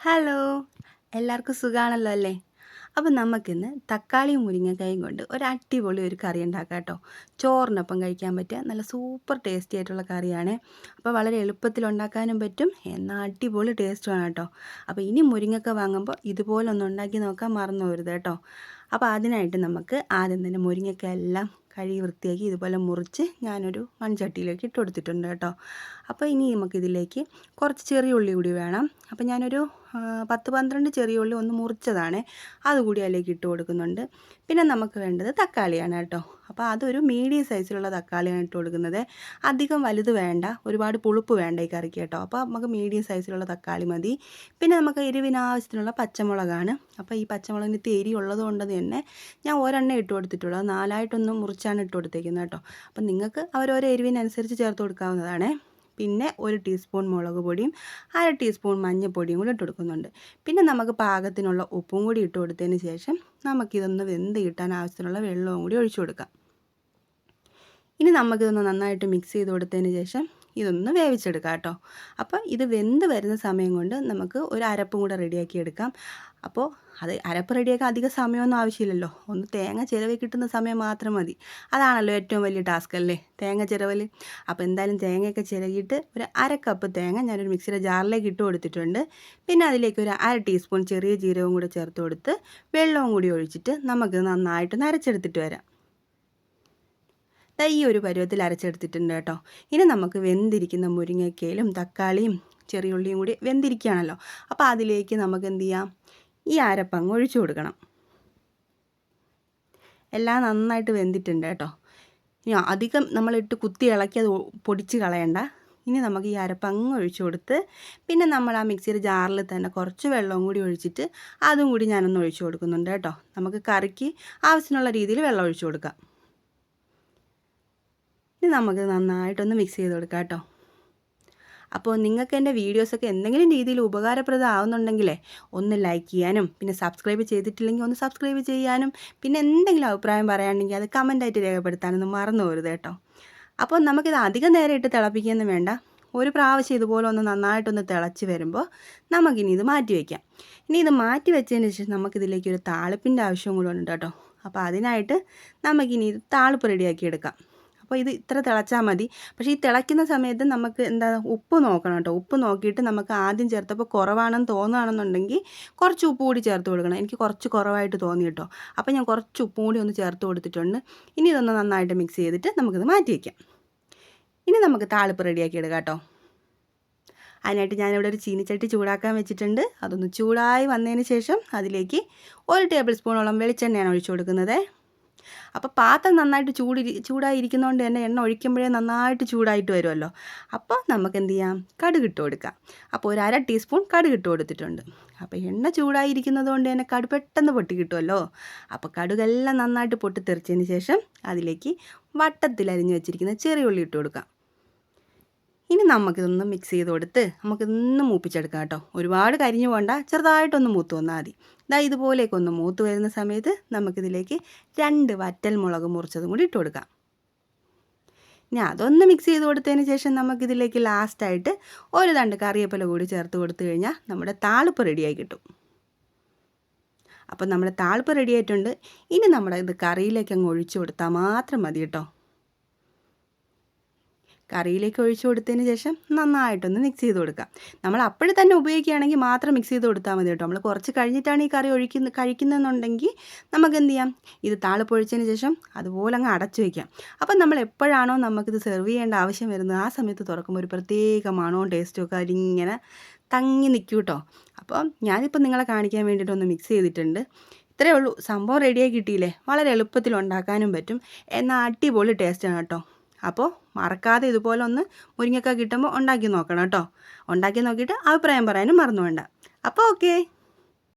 Hello. എല്ലാവർക്കും സുഖമാണല്ലോ അല്ലേ? അപ്പം നമുക്കിന്ന് തക്കാളിയും മുരിങ്ങക്കായും കൊണ്ട് ഒരു അടിപൊളി ഒരു കറി ഉണ്ടാക്കാം കേട്ടോ. ചോറിനൊപ്പം കഴിക്കാൻ പറ്റിയ നല്ല സൂപ്പർ ടേസ്റ്റി ആയിട്ടുള്ള കറിയാണ്. അപ്പോൾ വളരെ എളുപ്പത്തിൽ ഉണ്ടാക്കാനും പറ്റും. എന്നാൽ അടിപൊളി ടേസ്റ്റുമാണ് കേട്ടോ. അപ്പോൾ ഇനി മുരിങ്ങക്ക വാങ്ങുമ്പോൾ ഇതുപോലെ ഒന്ന് ഉണ്ടാക്കി നോക്കാൻ മറന്നു വരുത് കേട്ടോ. അപ്പോൾ അതിനായിട്ട് നമുക്ക് ആദ്യം തന്നെ മുരിങ്ങക്ക എല്ലാം കഴുകി വൃത്തിയാക്കി ഇതുപോലെ മുറിച്ച് ഞാനൊരു മൺചട്ടിയിലേക്ക് ഇട്ട് കൊടുത്തിട്ടുണ്ട് കേട്ടോ. അപ്പോൾ ഇനി നമുക്കിതിലേക്ക് കുറച്ച് ചെറിയ ഉള്ളി കൂടി വേണം. അപ്പോൾ ഞാനൊരു പത്ത് പന്ത്രണ്ട് ചെറിയ ഉള്ളി ഒന്ന് മുറിച്ചതാണ്. അതുകൂടി അതിലേക്ക് ഇട്ട് കൊടുക്കുന്നുണ്ട്. പിന്നെ നമുക്ക് വേണ്ടത് തക്കാളിയാണ് കേട്ടോ. അപ്പോൾ അതൊരു മീഡിയം സൈസിലുള്ള തക്കാളിയാണ് ഇട്ട് കൊടുക്കുന്നത്. അധികം വലുത് വേണ്ട. ഒരുപാട് പുളിപ്പ് വേണ്ട ഈ കറിക്ക് കേട്ടോ. അപ്പോൾ നമുക്ക് മീഡിയം സൈസിലുള്ള തക്കാളി മതി. പിന്നെ നമുക്ക് എരിവിനാവശ്യത്തിനുള്ള പച്ചമുളകാണ്. അപ്പോൾ ഈ പച്ചമുളകിന് തേരി ഉള്ളത് കൊണ്ട് തന്നെ ഞാൻ ഒരെണ്ണം ഇട്ട് കൊടുത്തിട്ടുള്ളൂ. നാലായിട്ടൊന്നും മുറിച്ചാണ് ഇട്ട് കൊടുത്തേക്കുന്നത് കേട്ടോ. അപ്പം നിങ്ങൾക്ക് അവരോരോ എരിവിനനുസരിച്ച് ചേർത്ത് കൊടുക്കാവുന്നതാണ്. പിന്നെ ഒരു ടീസ്പൂൺ മുളക് പൊടിയും അര ടീസ്പൂൺ മഞ്ഞൾപ്പൊടിയും കൂടി ഇട്ട് കൊടുക്കുന്നുണ്ട്. പിന്നെ നമുക്ക് പാകത്തിനുള്ള ഉപ്പും കൂടി ഇട്ട് കൊടുത്തതിന് ശേഷം നമുക്കിതൊന്ന് വെന്ത് കിട്ടാൻ ആവശ്യത്തിനുള്ള വെള്ളവും കൂടി ഒഴിച്ചു കൊടുക്കാം. ഇനി നമുക്കിതൊന്ന് നന്നായിട്ട് മിക്സ് ചെയ്ത് കൊടുത്തതിന് ശേഷം ഇതൊന്ന് വേവിച്ചെടുക്കാം കേട്ടോ. അപ്പോൾ ഇത് വെന്ത് വരുന്ന സമയം കൊണ്ട് നമുക്ക് ഒരു അരപ്പും കൂടെ റെഡിയാക്കി എടുക്കാം. അപ്പോൾ അത് അരപ്പ് റെഡിയാക്കാൻ അധിക സമയമൊന്നും ആവശ്യമില്ലല്ലോ. ഒന്ന് തേങ്ങ ചിരവി കിട്ടുന്ന സമയം മാത്രം മതി. അതാണല്ലോ ഏറ്റവും വലിയ ടാസ്ക് അല്ലേ? തേങ്ങ ചിരവൽ അപ്പോൾ എന്തായാലും തേങ്ങയൊക്കെ ചിരകിയിട്ട് ഒരു അര കപ്പ് തേങ്ങ ഞാനൊരു മിക്സിയുടെ ജാറിലേക്ക് ഇട്ട് കൊടുത്തിട്ടുണ്ട്. പിന്നെ അതിലേക്ക് ഒരു അര ടീസ്പൂൺ ചെറിയ ജീരകവും കൂടെ ചേർത്ത് കൊടുത്ത് വെള്ളവും കൂടി ഒഴിച്ചിട്ട് നമുക്ക് നന്നായിട്ട് നരച്ചെടുത്തിട്ട് വരാം. ഈ ഒരു പരുവത്തിൽ അരച്ചെടുത്തിട്ടുണ്ട് കേട്ടോ. ഇനി നമുക്ക് വെന്തിരിക്കുന്ന മുരിങ്ങക്കയിലും തക്കാളിയും ചെറിയുള്ളിയും കൂടി വെന്തിരിക്കുകയാണല്ലോ. അപ്പോൾ അതിലേക്ക് നമുക്ക് എന്ത് ചെയ്യാം? ഈ അരപ്പങ്ങ് ഒഴിച്ചു കൊടുക്കണം. എല്ലാം നന്നായിട്ട് വെന്തിട്ടുണ്ട് കേട്ടോ. ഇനി അധികം നമ്മളിട്ട് കുത്തി ഇളക്കി അത് പൊടിച്ച് കളയണ്ട. ഇനി നമുക്ക് ഈ അരപ്പങ്ങ് ഒഴിച്ചു കൊടുത്ത് പിന്നെ നമ്മൾ ആ മിക്സിയുടെ ജാറിൽ തന്നെ കുറച്ച് വെള്ളവും കൂടി ഒഴിച്ചിട്ട് അതും കൂടി ഞാനൊന്ന് ഒഴിച്ചു കൊടുക്കുന്നുണ്ട് കേട്ടോ. നമുക്ക് കറിക്ക് ആവശ്യമുള്ള രീതിയിൽ വെള്ളം ഒഴിച്ചു കൊടുക്കാം. ഇനി നമുക്ക് നന്നായിട്ടൊന്ന് മിക്സ് ചെയ്ത് കൊടുക്കാം കേട്ടോ. അപ്പോൾ നിങ്ങൾക്ക് എന്റെ വീഡിയോസൊക്കെ എന്തെങ്കിലും രീതിയിൽ ഉപകാരപ്രദമാവുന്നുണ്ടെങ്കിലേ ഒന്ന് ലൈക്ക് ചെയ്യാനും പിന്നെ സബ്സ്ക്രൈബ് ചെയ്തിട്ടില്ലെങ്കിൽ ഒന്ന് സബ്സ്ക്രൈബ് ചെയ്യാനും പിന്നെ എന്തെങ്കിലും അഭിപ്രായം പറയാനുണ്ടെങ്കിൽ അത് കമന്റായിട്ട് രേഖപ്പെടുത്താനൊന്നും മറന്നു പോരുത് കേട്ടോ അപ്പോൾ നമുക്കിത് അധികം നേരം ഇട്ട് തിളപ്പിക്കുകയൊന്നും വേണ്ട. ഒരു പ്രാവശ്യം ഇതുപോലെ ഒന്ന് നന്നായിട്ടൊന്ന് തിളച്ച് വരുമ്പോൾ നമുക്കിനി ഇത് മാറ്റി വയ്ക്കാം ഇനി ഇത് മാറ്റി വെച്ചതിന് ശേഷം നമുക്കിതിലേക്ക് ഒരു താളിപ്പിന്റെ ആവശ്യവും കൂടെ ഉണ്ട് കേട്ടോ. അപ്പോൾ അതിനായിട്ട് നമുക്കിനി ഇത് താളിപ്പ് റെഡിയാക്കി എടുക്കാം. അപ്പോൾ ഇത് ഇത്ര തിളച്ചാൽ മതി. പക്ഷേ ഈ തിളയ്ക്കുന്ന സമയത്ത് നമുക്ക് എന്താ ഉപ്പ് നോക്കണം കേട്ടോ. ഉപ്പ് നോക്കിയിട്ട് നമുക്ക് ആദ്യം ചേർത്തപ്പോൾ കുറവാണെന്ന് തോന്നുകയാണെന്നുണ്ടെങ്കിൽ കുറച്ച് ഉപ്പ് കൂടി ചേർത്ത് കൊടുക്കണം. എനിക്ക് കുറച്ച് കുറവായിട്ട് തോന്നി കേട്ടോ. അപ്പോൾ ഞാൻ കുറച്ച് ഉപ്പും കൂടി ഒന്ന് ചേർത്ത് കൊടുത്തിട്ടുണ്ട്. ഇനി ഇതൊന്ന് നന്നായിട്ട് മിക്സ് ചെയ്തിട്ട് നമുക്കിത് മാറ്റി വയ്ക്കാം ഇനി നമുക്ക് താളിപ്പ് റെഡിയാക്കി എടുക്കാം കേട്ടോ. അതിനായിട്ട് ഞാനിവിടെ ഒരു ചീനിച്ചട്ടി ചൂടാക്കാൻ വെച്ചിട്ടുണ്ട്. അതൊന്ന് ചൂടായി വന്നതിന് ശേഷം അതിലേക്ക് ഒരു ടേബിൾ സ്പൂണോളം വെളിച്ചെണ്ണയാണ് ഒഴിച്ചു കൊടുക്കുന്നത്. അപ്പോൾ പാത്രം നന്നായിട്ട് ചൂടി ചൂടായിരിക്കുന്നതുകൊണ്ട് തന്നെ എണ്ണ ഒഴിക്കുമ്പോഴേ നന്നായിട്ട് ചൂടായിട്ട് വരുമല്ലോ അപ്പോൾ നമുക്ക് എന്ത് ചെയ്യാം കടുക് ഇട്ട് കൊടുക്കാം. അപ്പോൾ ഒരു അര ടീസ്പൂൺ കടുക് ഇട്ട് കൊടുത്തിട്ടുണ്ട്. അപ്പോൾ എണ്ണ ചൂടായിരിക്കുന്നത് കൊണ്ട് തന്നെ കടുക് പെട്ടെന്ന് പൊട്ടി കിട്ടുമല്ലോ അപ്പോൾ കടുകെല്ലാം നന്നായിട്ട് പൊട്ടി പൊട്ടിത്തെറിച്ചതിന് ശേഷം അതിലേക്ക് വട്ടത്തിൽ അരിഞ്ഞ് വെച്ചിരിക്കുന്ന ചെറിയ ഉള്ളി ഇട്ട് കൊടുക്കാം. ഇനി നമുക്കിതൊന്ന് മിക്സ് ചെയ്ത് കൊടുത്ത് നമുക്കിതൊന്ന് മൂപ്പിച്ചെടുക്കാം കേട്ടോ. ഒരുപാട് കരിഞ്ഞു പോകണ്ട ചെറുതായിട്ടൊന്ന് മൂത്ത് വന്നാൽ മതി. ഇതാ ഇതുപോലെയൊക്കെ ഒന്ന് മൂത്ത് വരുന്ന സമയത്ത് നമുക്കിതിലേക്ക് രണ്ട് വറ്റൽ മുളക് മുറിച്ചതും കൂടി ഇട്ട് കൊടുക്കാം. ഇനി അതൊന്ന് മിക്സ് ചെയ്ത് കൊടുത്തതിന് ശേഷം നമുക്കിതിലേക്ക് ലാസ്റ്റായിട്ട് ഒരു തണ്ട് കറിവേപ്പില കൂടി ചേർത്ത് കൊടുത്തു കഴിഞ്ഞാൽ നമ്മുടെ താളിപ്പ് റെഡിയായി കിട്ടും. അപ്പം നമ്മുടെ താളിപ്പ് റെഡിയായിട്ടുണ്ട് ഇനി നമ്മുടെ ഇത് കറിയിലേക്ക് അങ്ങ് ഒഴിച്ചു കൊടുത്താൽ മാത്രം മതി കേട്ടോ. കറിയിലേക്ക് ഒഴിച്ചു കൊടുത്തതിന് ശേഷം നന്നായിട്ടൊന്ന് മിക്സ് ചെയ്ത് കൊടുക്കാം നമ്മൾ അപ്പോഴും തന്നെ ഉപയോഗിക്കുകയാണെങ്കിൽ മാത്രം മിക്സ് ചെയ്ത് കൊടുത്താൽ മതി കേട്ടോ. നമ്മൾ കുറച്ച് കഴിഞ്ഞിട്ടാണ് ഈ കറി ഒഴിക്കുന്ന കഴിക്കുന്നതെന്നുണ്ടെങ്കിൽ നമുക്ക് എന്ത് ചെയ്യാം ഇത് താളിപ്പൊഴിച്ചതിന് ശേഷം അതുപോലെ അങ്ങ് അടച്ചു വയ്ക്കാം അപ്പം നമ്മൾ എപ്പോഴാണോ നമുക്കിത് സെർവ് ചെയ്യേണ്ട ആവശ്യം വരുന്നത് ആ സമയത്ത് തുറക്കുമ്പോൾ ഒരു പ്രത്യേക മണവും ടേസ്റ്റും ഒക്കെ അതിങ്ങനെ തങ്ങി നിൽക്കും കേട്ടോ. അപ്പോൾ ഞാനിപ്പോൾ നിങ്ങളെ കാണിക്കാൻ വേണ്ടിയിട്ട് ഒന്ന് മിക്സ് ചെയ്തിട്ടുണ്ട്. ഇത്രയേ ഉള്ളൂ. സംഭവം റെഡിയായി കിട്ടിയില്ലേ? വളരെ എളുപ്പത്തിൽ ഉണ്ടാക്കാനും പറ്റും. എന്നാൽ അടിപൊളി ടേസ്റ്റാണ് കേട്ടോ. അപ്പോൾ മറക്കാതെ ഇതുപോലെ ഒന്ന് മുരിങ്ങക്ക കിട്ടുമ്പോൾ ഉണ്ടാക്കി നോക്കണം കേട്ടോ. ഉണ്ടാക്കി നോക്കിയിട്ട് അഭിപ്രായം പറയാനും മറന്നു വേണ്ട. അപ്പോൾ ഓക്കേ